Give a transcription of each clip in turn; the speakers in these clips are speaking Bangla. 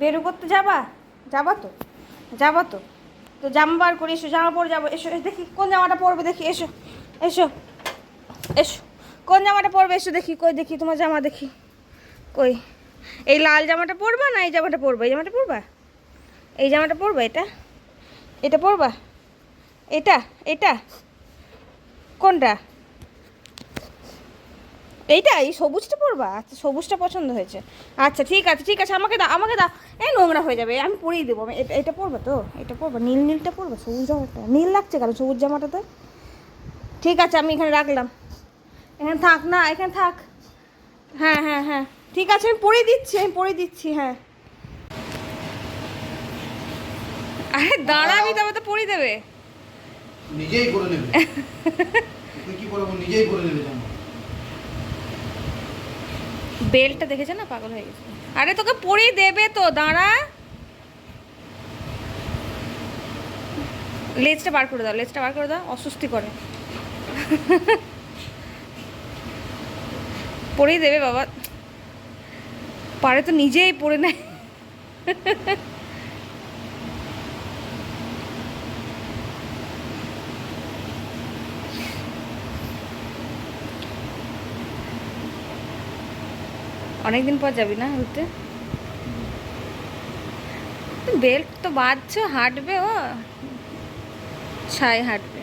বেরো করতে যাবা? যাবা তো। যাবা তো। তো জামা বার করে এসো জামা পরে যাব। এসো এসো, দেখি কোন জামাটা পরবে দেখি এসো এসো এসো। কোন জামাটা পরবে এসো দেখি কই দেখি তোমার জামা দেখি। কই? এই লাল জামাটা পরবা না এই জামাটা পরবা? এই জামাটা পরবা? এই জামাটা পরবা এটা? এটা পরবা? এটা? এটা? কোনটা? এইটা এই সবুজটা পরবা? আচ্ছা সবুজটা পছন্দ হয়েছে। আচ্ছা ঠিক আছে ঠিক আছে আমাকে দাও আমাকে দাও। এই নোংরা হয়ে যাবে আমি পরিয়ে দেবো। আমি এটা এটা পরবা তো? এটা পরবা? নীল নীলটা পরবা? সবুজ জামাটা? নীল লাগছে কেন সবুজ জামাটাতে? ঠিক আছে আমি এখানে রাখলাম। এখানে থাক না এখানে থাক। হ্যাঁ হ্যাঁ হ্যাঁ। ঠিক আছে আমি পরিয়ে দিচ্ছি আমি পরিয়ে দিচ্ছি হ্যাঁ। আরে দাঁড়াবি তবে তো পরিয়ে দেবে। নিজেই করে নেবে। কি করব? নিজেই করে নেবে জানো বেলটা দেখেছে না? পাগল হয়ে গেছে। আরে তোকে পরিয়ে দেবে তো, দাঁড়া। লেজটা বার করে দাও, লেজটা বার করে দাও, অস্বস্তি করে। পরেই দেবে বাবা। পারে তো নিজেই পরে নেয়। অনেকদিন পর যাবি না ঘুরতে? বেল্ট তো বাঁধছো হাঁটবে ও। ছাই হাঁটবে।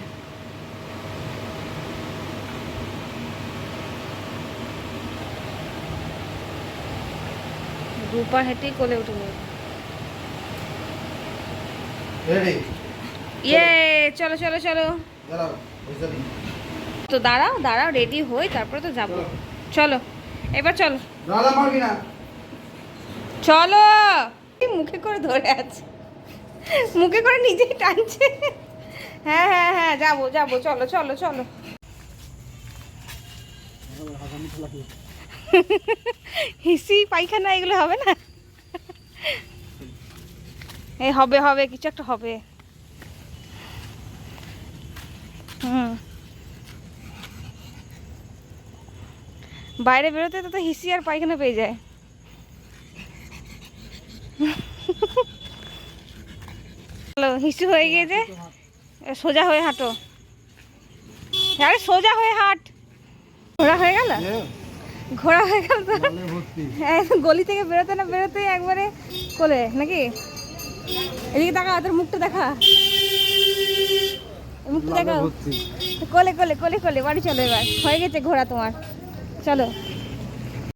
রূপা হেঁটেই কোলে উঠে ইয়ে চলো চলো চলো। তো দাঁড়াও দাঁড়াও রেডি হই তারপরে তো যাব। চলো। এবার চলো। চলো। মুখে করে ধরে আছে। মুখে করে নিজেই টানছে। হ্যাঁ হ্যাঁ হ্যাঁ যাব যাব। চলো চলো চলো। হিসি পায়খানা এগুলো হবে না? এই হবে হবে কিছু একটা হবে। হুম। বাইরে বেরোতে তো তো হিসি আর পায়খানা পেয়ে যায়। হ্যালো হিসু হয়ে গিয়েছে। সোজা হয়ে হাঁটো। আরে সোজা হয়ে হাঁট। ঘোড়া হয়ে গেল? ঘোড়া হয়ে গেল তো? হ্যাঁ, গলি থেকে বেরোতে না বেরোতে একবারে কোলে নাকি? এদিকে দেখা তোর মুখটা দেখা মুখটা দেখাও। কোলে কোলে কোলে কোলে বাড়ি চলো এবার। হয়ে গেছে ঘোড়া তোমার। চলো